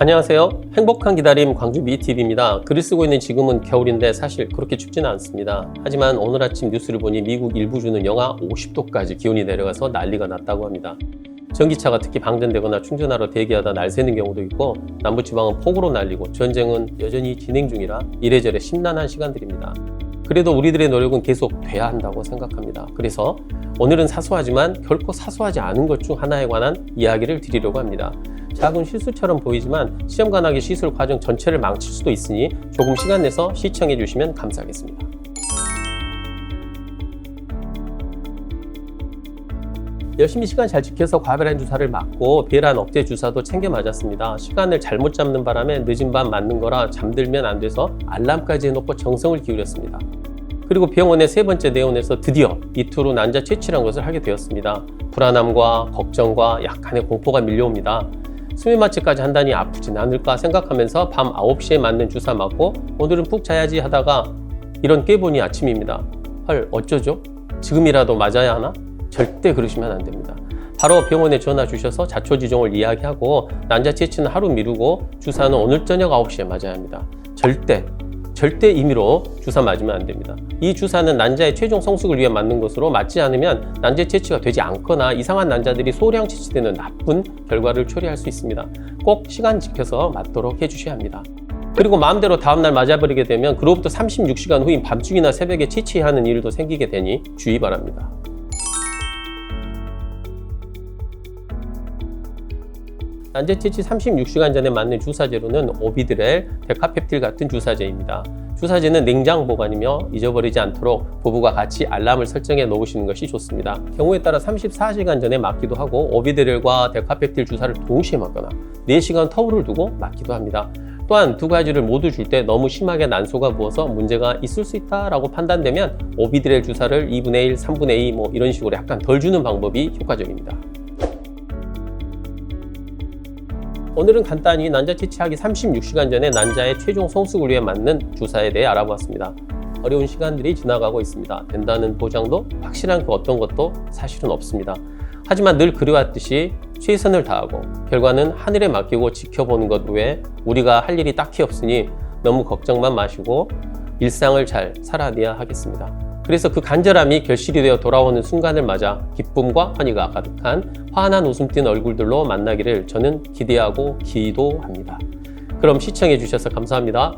안녕하세요. 행복한 기다림 광주 미TV입니다. 글을 쓰고 있는 지금은 겨울인데 사실 그렇게 춥지는 않습니다. 하지만 오늘 아침 뉴스를 보니 미국 일부 주는 영하 50도까지 기온이 내려가서 난리가 났다고 합니다. 전기차가 특히 방전되거나 충전하러 대기하다 날 새는 경우도 있고 남부지방은 폭우로 날리고 전쟁은 여전히 진행 중이라 이래저래 심란한 시간들입니다. 그래도 우리들의 노력은 계속 돼야 한다고 생각합니다. 그래서 오늘은 사소하지만 결코 사소하지 않은 것 중 하나에 관한 이야기를 드리려고 합니다. 작은 실수처럼 보이지만 시험 관하기 시술 과정 전체를 망칠 수도 있으니 조금 시간 내서 시청해 주시면 감사하겠습니다. 열심히 시간 잘 지켜서 과배란 주사를 맞고 비란 억제 주사도 챙겨 맞았습니다. 시간을 잘못 잡는 바람에 늦은 밤 맞는 거라 잠들면 안 돼서 알람까지 해놓고 정성을 기울였습니다. 그리고 병원의 세 번째 내원에서 드디어 후 난자 채취란 것을 하게 되었습니다. 불안함과 걱정과 약간의 공포가 밀려옵니다. 수면 마취까지 한다니 아프진 않을까 생각하면서 밤 9시에 맞는 주사 맞고 오늘은 푹 자야지 하다가 이런 깨보니 아침입니다. 헐 어쩌죠? 지금이라도 맞아야 하나? 절대 그러시면 안 됩니다. 바로 병원에 전화 주셔서 자초지종을 이야기하고 난자 채취는 하루 미루고 주사는 오늘 저녁 9시에 맞아야 합니다. 절대 절대 임의로 주사 맞으면 안 됩니다. 이 주사는 난자의 최종 성숙을 위해 맞는 것으로 맞지 않으면 난자 채취가 되지 않거나 이상한 난자들이 소량 채취되는 나쁜 결과를 초래할 수 있습니다. 꼭 시간 지켜서 맞도록 해주셔야 합니다. 그리고 마음대로 다음날 맞아버리게 되면 그로부터 36시간 후인 밤중이나 새벽에 채취해야 하는 일도 생기게 되니 주의 바랍니다. 난제 채취 36시간 전에 맞는 주사제로는 오비드렐, 데카펩틸 같은 주사제입니다. 주사제는 냉장 보관이며 잊어버리지 않도록 부부가 같이 알람을 설정해 놓으시는 것이 좋습니다. 경우에 따라 34시간 전에 맞기도 하고 오비드렐과 데카펩틸 주사를 동시에 맞거나 4시간 터울을 두고 맞기도 합니다. 또한 두 가지를 모두 줄 때 너무 심하게 난소가 부어서 문제가 있을 수 있다라고 판단되면 오비드렐 주사를 2분의 1, 3분의 2 뭐 이런 식으로 약간 덜 주는 방법이 효과적입니다. 오늘은 간단히 난자 채취하기 36시간 전에 난자의 최종 위해 맞는 주사에 대해 알아보았습니다. 어려운 시간들이 지나가고 있습니다. 된다는 보장도 확실한 그 어떤 것도 사실은 없습니다. 하지만 늘 그래왔듯이 최선을 다하고 결과는 하늘에 맡기고 지켜보는 것 외에 우리가 할 일이 딱히 없으니 너무 걱정만 마시고 일상을 잘 살아내야 하겠습니다. 그래서 그 간절함이 결실이 되어 돌아오는 순간을 맞아 기쁨과 환희가 가득한 환한 웃음 띤 얼굴들로 만나기를 저는 기대하고 기도합니다. 그럼 시청해 주셔서 감사합니다.